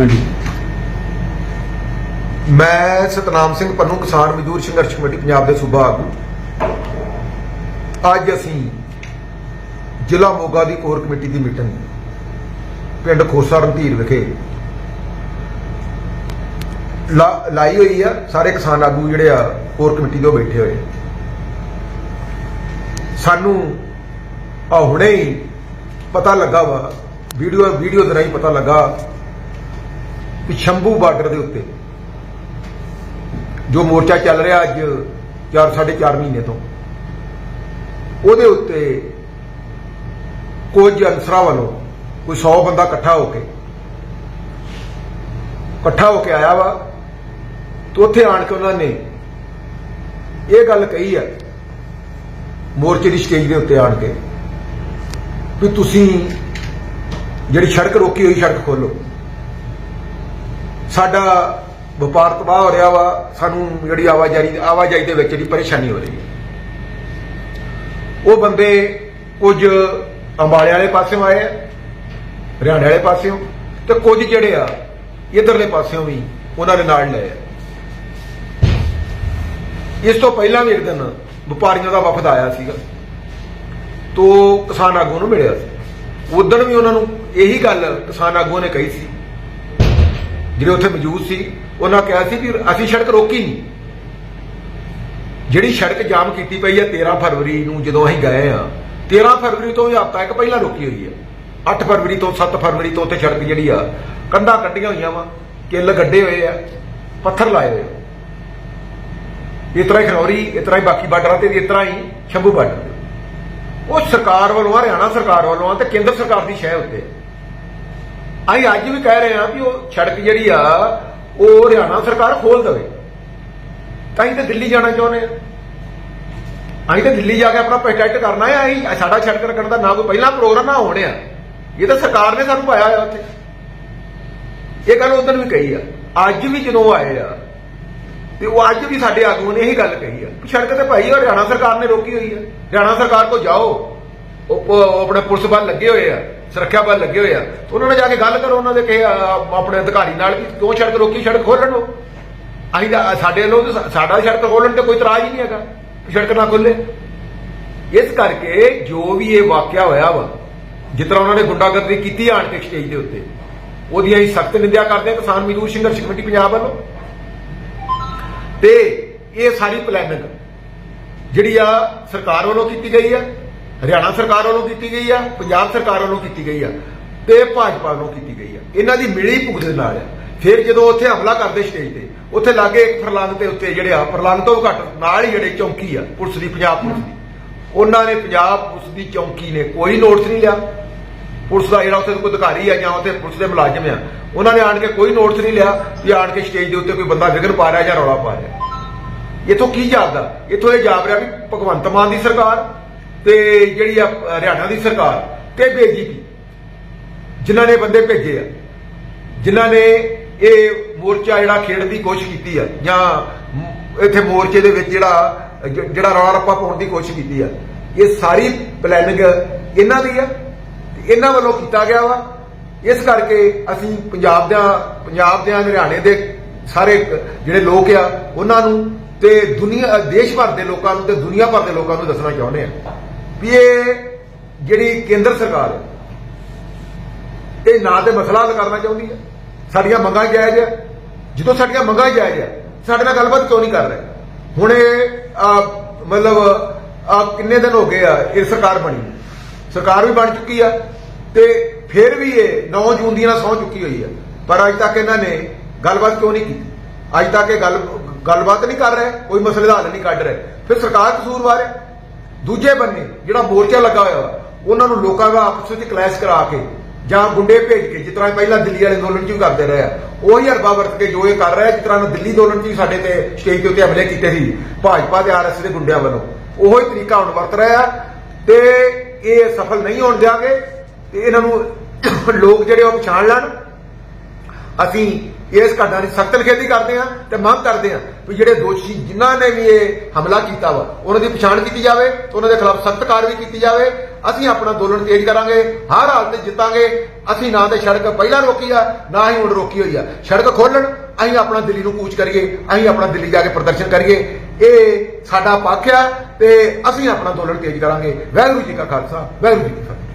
ਹਾਂਜੀ ਮੈਂ ਸਤਨਾਮ ਸਿੰਘ ਪੰਨੂ, ਕਿਸਾਨ ਮਜ਼ਦੂਰ ਸੰਘਰਸ਼ ਕਮੇਟੀ, ਪੰਜਾਬ ਦੇ ਸੂਬਾ ਆਗੂ। ਅੱਜ ਅਸੀਂ ਜ਼ਿਲ੍ਹਾ ਮੋਗਾ ਦੀ ਕੋਰ ਕਮੇਟੀ ਦੀ ਮੀਟਿੰਗ, ਪਿੰਡ ਖੋਸਾ ਰਣਧੀਰ ਵਿਖੇ ਲਾ- ਲਾਈ ਹੋਈ ਆ। ਸਾਰੇ ਕਿਸਾਨ ਆਗੂ ਜਿਹੜੇ ਆ, ਕੋਰ ਕਮੇਟੀ ਦੇ ਉਹ ਬੈਠੇ ਹੋਏ। ਸਾਨੂੰ ਆ ਹੁਣੇ ਹੀ ਪਤਾ ਲੱਗਾ ਵਾ, ਵੀਡੀਓ ਵੀਡੀਓ ਦੇ ਰਾਹੀਂ ਪਤਾ ਲੱਗਾ ਕਿ ਸ਼ੰਭੂ ਬਾਰਡਰ ਦੇ ਉੱਤੇ, ਜੋ ਮੋਰਚਾ ਚੱਲ ਰਿਹਾ ਅੱਜ 4 4.5 ਮਹੀਨੇ ਤੋਂ। ਉਹਦੇ ਉੱਤੇ ਕੁਝ ਅਨਸਰਾਂ ਵੱਲੋਂ ਕੋਈ 100 ਬੰਦਾ ਇਕੱਠਾ ਹੋ ਕੇ, ਇਕੱਠਾ ਹੋ ਕੇ ਆਇਆ ਵਾ, ਤੇ ਉੱਥੇ ਆਣ ਕੇ ਉਹਨਾਂ ਨੇ ਇਹ ਗੱਲ ਕਹੀ ਹੈ ਮੋਰਚੇ ਦੀ ਸਟੇਜ ਦੇ ਉੱਤੇ ਆਣ ਕੇ, ਵੀ ਤੁਸੀਂ ਜਿਹੜੀ ਸੜਕ ਰੋਕੀ ਹੋਈ, ਸੜਕ ਖੋਲੋ ਸਾਡਾ ਵਪਾਰ ਤਬਾਹ ਹੋ ਰਿਹਾ ਵਾ, ਸਾਨੂੰ ਜਿਹੜੀ ਆਵਾਜਾਈ ਆਵਾਜਾਈ ਦੇ ਵਿੱਚ ਜਿਹੜੀ ਪਰੇਸ਼ਾਨੀ ਹੋ ਰਹੀ ਹੈ। ਉਹ ਬੰਦੇ ਕੁਝ ਅੰਬਾਲੇ ਵਾਲੇ ਪਾਸਿਓਂ ਆਏ ਆ, ਹਰਿਆਣੇ ਵਾਲੇ ਪਾਸਿਓਂ, ਤੇ ਕੁਝ ਜਿਹੜੇ ਆ, ਇਧਰਲੇ ਪਾਸਿਓਂ ਵੀ ਉਹਨਾਂ ਦੇ ਨਾਲ ਲਏ ਆ। ਇਸ ਤੋਂ ਪਹਿਲਾਂ ਵੀ ਇੱਕ ਦਿਨ ਵਪਾਰੀਆਂ ਦਾ ਵਫਦ ਆਇਆ ਸੀਗਾ, ਤੋ ਕਿਸਾਨ ਆਗੂ ਨੂੰ ਮਿਲਿਆ ਸੀ। ਉਦੋਂ ਵੀ ਉਹਨਾਂ ਨੂੰ ਇਹੀ ਗੱਲ ਕਿਸਾਨ ਆਗੂਆਂ ਨੇ ਕਹੀ ਸੀ ਜਿਹੜੇ ਉੱਥੇ ਮੌਜੂਦ ਸੀ, ਉਹਨਾਂ ਕਿਹਾ ਸੀ ਕਿ ਅਸੀਂ ਸੜਕ ਰੋਕੀ ਨਹੀਂ ਜਿਹੜੀ ਸੜਕ ਜਾਮ ਕੀਤੀ ਪਈ ਹੈ 13 ਫਰਵਰੀ ਨੂੰ ਜਦੋਂ ਅਸੀਂ ਗਏ ਆ 13 ਫਰਵਰੀ ਤੋਂ ਹਫ਼ਤਾ ਇੱਕ ਪਹਿਲਾਂ ਰੋਕੀ ਹੋਈ ਹੈ 8 ਫਰਵਰੀ ਤੋਂ 7 ਫਰਵਰੀ ਤੋਂ ਉੱਥੇ ਸੜਕ ਜਿਹੜੀ ਆ, ਕੰਧਾਂ ਕੱਢੀਆਂ ਹੋਈਆਂ ਵਾ, ਕਿੱਲ ਗੱਡੇ ਹੋਏ ਆ, ਪੱਥਰ ਲਾਏ ਹੋਏ ਆ। ਇਸ ਤਰ੍ਹਾਂ ਹੀ ਖਨੌਰੀ, ਇਸ ਤਰ੍ਹਾਂ ਹੀ ਬਾਕੀ ਬਾਰਡਰਾਂ ਤੇ ਇਸ ਤਰ੍ਹਾਂ ਹੀ ਸ਼ੰਭੂ ਬਾਰਡਰ ਉਹ ਸਰਕਾਰ ਵੱਲੋਂ, ਹਰਿਆਣਾ ਸਰਕਾਰ ਵੱਲੋਂ ਆ ਤੇ ਕੇਂਦਰ ਸਰਕਾਰ ਦੀ ਸ਼ਹਿ ਉੱਤੇ। ਅਸੀਂ ਅੱਜ ਵੀ ਕਹਿ ਰਹੇ ਹਾਂ ਵੀ ਉਹ ਸੜਕ ਜਿਹੜੀ ਆ, ਉਹ ਹਰਿਆਣਾ ਸਰਕਾਰ ਖੋਲ ਦੇਵੇ। ਤਾਂ ਹੀ ਤੇ ਦਿੱਲੀ ਜਾਣਾ ਚਾਹੁੰਦੇ ਆ ਅਸੀਂ ਤਾਂ ਦਿੱਲੀ ਜਾ ਕੇ ਆਪਣਾ ਪ੍ਰੋਟੈਕਟ ਕਰਨਾ ਹੈ, ਅਸੀਂ ਸਾਡਾ ਸੜਕ ਰੱਖਣ ਦਾ ਨਾ ਕੋਈ ਪਹਿਲਾਂ ਪ੍ਰੋਗਰਾਮ ਨਾ ਹੋਣੇ ਆ। ਇਹ ਤਾਂ ਸਰਕਾਰ ਨੇ ਸਾਨੂੰ ਪਾਇਆ ਆ ਉੱਥੇ। ਇਹ ਗੱਲ ਉਦੋਂ ਵੀ ਕਹੀ ਆ। ਅੱਜ ਵੀ ਜਦੋਂ ਆਏ ਆ, ਤੇ ਉਹ ਅੱਜ ਵੀ ਸਾਡੇ ਆਗੂ ਨੇ ਇਹੀ ਗੱਲ ਕਹੀ ਆ ਸੜਕ ਤੇ ਭਾਈ ਹਰਿਆਣਾ ਸਰਕਾਰ ਨੇ ਰੋਕੀ ਹੋਈ ਆ। ਹਰਿਆਣਾ ਸਰਕਾਰ ਕੋ ਜਾਓ। ਉਹ ਆਪਣੇ ਪੁਲਿਸ ਬਲ ਲੱਗੇ ਹੋਏ ਆ। ਸੁਰੱਖਿਆ ਬਲ ਲੱਗੇ ਹੋਏ ਆ। ਉਹਨਾਂ ਨਾਲ ਜਾ ਕੇ ਗੱਲ ਕਰੋ, ਉਹਨਾਂ ਦੇ ਕਹੇ ਆਪਣੇ ਅਧਿਕਾਰੀ ਨਾਲ ਵੀ। ਕਿਉਂ ਸੜਕ ਰੋਕੀ? ਸੜਕ ਖੋਲਣ ਉਹ ਅਸੀਂ ਸਾਡੇ ਵੱਲੋਂ ਸਾਡਾ ਸੜਕ ਖੋਲਣ ਤੇ ਕੋਈ ਇਤਰਾਜ਼ ਹੀ ਨਹੀਂ ਹੈਗਾ। ਸੜਕ ਨਾ ਖੋਲੇ ਇਸ ਕਰਕੇ ਜੋ ਵੀ ਇਹ ਵਾਕਿਆ ਹੋਇਆ ਵਾ, ਜਿਸ ਤਰ੍ਹਾਂ ਉਹਨਾਂ ਨੇ ਗੁੰਡਾਗਰਦੀ ਕੀਤੀ ਆਣ ਕੇ ਸਟੇਜ ਦੇ ਉੱਤੇ ਉਹਦੀ ਅਸੀਂ ਸਖਤ ਨਿੰਦਿਆ ਕਰਦੇ ਹਾਂ ਕਿਸਾਨ ਮਜ਼ਦੂਰ ਸੰਘਰਸ਼ ਕਮੇਟੀ ਪੰਜਾਬ ਵੱਲੋਂ। ਤੇ ਇਹ ਸਾਰੀ ਪਲੈਨਿੰਗ ਜਿਹੜੀ ਆ ਸਰਕਾਰ ਵੱਲੋਂ ਕੀਤੀ ਗਈ ਆ। ਹਰਿਆਣਾ ਸਰਕਾਰ ਵੱਲੋਂ ਕੀਤੀ ਗਈ ਆ, ਪੰਜਾਬ ਸਰਕਾਰ ਵੱਲੋਂ ਕੀਤੀ ਗਈ ਆ ਤੇ ਭਾਜਪਾ ਵੱਲੋਂ ਕੀਤੀ ਗਈ ਆ। ਇਹਨਾਂ ਦੀ ਮਿਲੀ ਭੁਗਤ ਦੇ ਨਾਲ। ਆ ਫਿਰ ਜਦੋਂ ਉੱਥੇ ਹਮਲਾ ਕਰਦੇ ਸਟੇਜ ਤੇ, ਉੱਥੇ ਲਾਗੇ ਇੱਕ ਫਰਲੰਗ ਦੇ ਉੱਤੇ ਜਿਹੜੇ ਆ, ਫਰਲੰਗ ਤੋਂ ਘੱਟ, ਨਾਲ ਹੀ ਜਿਹੜੇ ਚੌਂਕੀ ਆ, ਪੁਲਿਸ ਦੀ, ਪੰਜਾਬ ਪੁਲਿਸ ਦੀ। ਉਹਨਾਂ ਨੇ ਪੰਜਾਬ ਪੁਲਿਸ ਦੀ ਚੌਂਕੀ ਨੇ ਕੋਈ ਨੋਟਿਸ ਨਹੀਂ ਲਿਆ। ਪੁਲਿਸ ਦਾ ਜਿਹੜਾ ਉੱਥੇ ਕੋਈ ਅਧਿਕਾਰੀ ਆ ਜਾਂ ਉੱਥੇ ਪੁਲਿਸ ਦੇ ਮੁਲਾਜ਼ਮ ਆ, ਉਹਨਾਂ ਨੇ ਆਣ ਕੇ ਕੋਈ ਨੋਟਿਸ ਨਹੀਂ ਲਿਆ ਵੀ ਆਣ ਕੇ ਸਟੇਜ ਦੇ ਉੱਤੇ ਕੋਈ ਬੰਦਾ ਵਿਗਨ ਪਾ ਰਿਹਾ ਜਾਂ ਰੌਲਾ ਪਾ ਰਿਹਾ। ਇਥੋਂ ਕੀ ਜਾਪਦਾ? ਇਥੋਂ ਇਹ ਜਾਪ ਰਿਹਾ ਵੀ ਭਗਵੰਤ ਮਾਨ ਦੀ ਸਰਕਾਰ ਤੇ ਜਿਹੜੀ ਆ ਹਰਿਆਣਾ ਦੀ ਸਰਕਾਰ ਤੇ ਬੀਜੇਪੀ ਜਿਨ੍ਹਾਂ ਨੇ ਬੰਦੇ ਭੇਜੇ ਆ, ਜਿਨ੍ਹਾਂ ਨੇ ਇਹ ਮੋਰਚਾ ਜਿਹੜਾ ਖੇਡ ਦੀ ਕੋਸ਼ਿਸ਼ ਕੀਤੀ ਆ, ਜਾਂ ਇੱਥੇ ਮੋਰਚੇ ਦੇ ਵਿੱਚ ਜਿਹੜਾ ਜਿਹੜਾ ਰੌਲਾ ਰੱਪਾ ਪਾਉਣ ਦੀ ਕੋਸ਼ਿਸ਼ ਕੀਤੀ ਆ, ਇਹ ਸਾਰੀ ਪਲੈਨਿੰਗ ਇਹਨਾਂ ਦੀ ਆ ਇਹਨਾਂ ਵੱਲੋਂ ਕੀਤਾ ਗਿਆ ਵਾ। ਇਸ ਕਰਕੇ ਅਸੀਂ ਪੰਜਾਬ ਦੇ ਪੰਜਾਬ ਦੇ ਹਰਿਆਣੇ ਦੇ ਸਾਰੇ ਜਿਹੜੇ ਲੋਕ ਆ, ਉਹਨਾਂ ਨੂੰ ਤੇ ਦੁਨੀਆ ਦੇਸ਼ ਭਰ ਦੇ ਲੋਕਾਂ ਨੂੰ ਤੇ ਦੁਨੀਆ ਭਰ ਦੇ ਲੋਕਾਂ ਨੂੰ ਦੱਸਣਾ ਚਾਹੁੰਦੇ ਆ। ਵੀ ਇਹ ਜਿਹੜੀ ਕੇਂਦਰ ਸਰਕਾਰ ਹੈ, ਇਹ ਨਾ ਤੇ ਮਸਲਾ ਹੱਲ ਕਰਨਾ ਚਾਹੁੰਦੀ ਹੈ। ਸਾਡੀਆਂ ਮੰਗਾਂ ਜਾਇਜ਼ ਆ ਜਦੋਂ ਸਾਡੀਆਂ ਮੰਗਾਂ ਜਾਇਜ਼ ਹੈ, ਸਾਡੇ ਨਾਲ ਗੱਲਬਾਤ ਕਿਉਂ ਨਹੀਂ ਕਰ ਰਹੇ? ਹੁਣ ਇਹ ਮਤਲਬ ਆ ਕਿੰਨੇ ਦਿਨ ਹੋ ਗਏ ਆ, ਇਹ ਸਰਕਾਰ ਬਣੀ। ਸਰਕਾਰ ਵੀ ਬਣ ਚੁੱਕੀ ਆ ਤੇ ਫਿਰ ਵੀ ਇਹ 9 ਜੂਨ ਦੀਆਂ ਨਾਲ ਸਹੁੰ ਚੁੱਕੀ ਹੋਈ ਆ। ਪਰ ਅੱਜ ਤੱਕ ਇਹਨਾਂ ਨੇ ਗੱਲਬਾਤ ਕਿਉਂ ਨਹੀਂ ਕੀਤੀ? ਅੱਜ ਤੱਕ ਇਹ ਗੱਲ, ਗੱਲਬਾਤ ਨਹੀਂ ਕਰ ਰਹੇ, ਕੋਈ ਮਸਲੇ ਦਾ ਹੱਲ ਨਹੀਂ ਕੱਢ ਰਹੇ। ਫਿਰ ਸਰਕਾਰ ਕਸੂਰਵਾਰ ਹੈ। ਦੂਜੇ ਬੰਨੇ ਜਿਹੜਾ ਮੋਰਚਾ ਲੱਗਾ ਹੋਇਆ ਉਹਨਾਂ ਨੂੰ ਲੋਕਾਂ ਦਾ ਆਪਸ ਵਿੱਚ ਕਲੈਸ਼ ਕਰਾ ਕੇ ਜਾਂ ਗੁੰਡੇ ਭੇਜ ਕੇ, ਜਿਸ ਤਰ੍ਹਾਂ ਪਹਿਲਾਂ ਦਿੱਲੀ ਵਾਲੇ ਅੰਦੋਲਨ 'ਚ ਵੀ ਕਰਦੇ ਰਹੇ ਆ, ਉਹੀ ਅਰਬਾ ਵਰਤ ਕੇ ਜੋ ਇਹ ਕਰ ਰਿਹਾ, ਜਿਸ ਤਰ੍ਹਾਂ ਦਿੱਲੀ ਅੰਦੋਲਨ 'ਚ ਵੀ ਸਾਡੇ ਤੇ ਸਟੇਜ ਦੇ ਉੱਤੇ ਹਮਲੇ ਕੀਤੇ ਸੀ, ਭਾਜਪਾ ਤੇ ਆਰਐਸ ਦੇ ਗੁੰਡਿਆਂ ਵੱਲੋਂ। ਉਹੀ ਤਰੀਕਾ ਹੁਣ ਵਰਤ ਰਿਹਾ ਤੇ ਇਹ ਸਫਲ ਨਹੀਂ ਹੋਣ ਦਿਆਂਗੇ, ਤੇ ਇਹਨਾਂ ਨੂੰ ਲੋਕ ਜਿਹੜੇ ਉਹ ਪਛਾਣ ਲੈਣ। ਅਸੀਂ ਇਸ ਘਟਨਾ ਦੀ ਸਖਤ ਨਿਖੇਧੀ ਕਰਦੇ ਹਾਂ ਤੇ ਮੰਗ ਕਰਦੇ ਹਾਂ ਵੀ ਜਿਹੜੇ ਦੋਸ਼ੀ ਜਿਨ੍ਹਾਂ ਨੇ ਵੀ ਇਹ ਹਮਲਾ ਕੀਤਾ ਵਾ, ਉਹਨਾਂ ਦੀ ਪਛਾਣ ਕੀਤੀ ਜਾਵੇ ਤੇ ਉਹਨਾਂ ਦੇ ਖਿਲਾਫ ਸਖਤ ਕਾਰਵਾਈ ਕੀਤੀ ਜਾਵੇ। ਅਸੀਂ ਆਪਣਾ ਅੰਦੋਲਨ ਤੇਜ਼ ਕਰਾਂਗੇ, ਹਰ ਹਾਲਤ 'ਚ ਜਿੱਤਾਂਗੇ। ਅਸੀਂ ਨਾ ਤੇ ਸੜਕ ਪਹਿਲਾਂ ਰੋਕੀ ਆ, ਨਾ ਹੀ ਹੁਣ ਰੋਕੀ ਹੋਈ ਆ। ਸੜਕ ਖੋਲਣ ਅਸੀਂ ਆਪਣਾ ਦਿੱਲੀ ਨੂੰ ਕੂਚ ਕਰੀਏ, ਅਸੀਂ ਆਪਣਾ ਦਿੱਲੀ ਜਾ ਕੇ ਪ੍ਰਦਰਸ਼ਨ ਕਰੀਏ। ਇਹ ਸਾਡਾ ਪੱਖ ਆ ਤੇ ਅਸੀਂ ਆਪਣਾ ਅੰਦੋਲਨ ਤੇਜ਼ ਕਰਾਂਗੇ। ਵਾਹਿਗੁਰੂ ਜੀ ਕਾ ਖਾਲਸਾ, ਵਾਹਿਗੁਰੂ ਜੀ ਕੀ ਫਤਿਹ।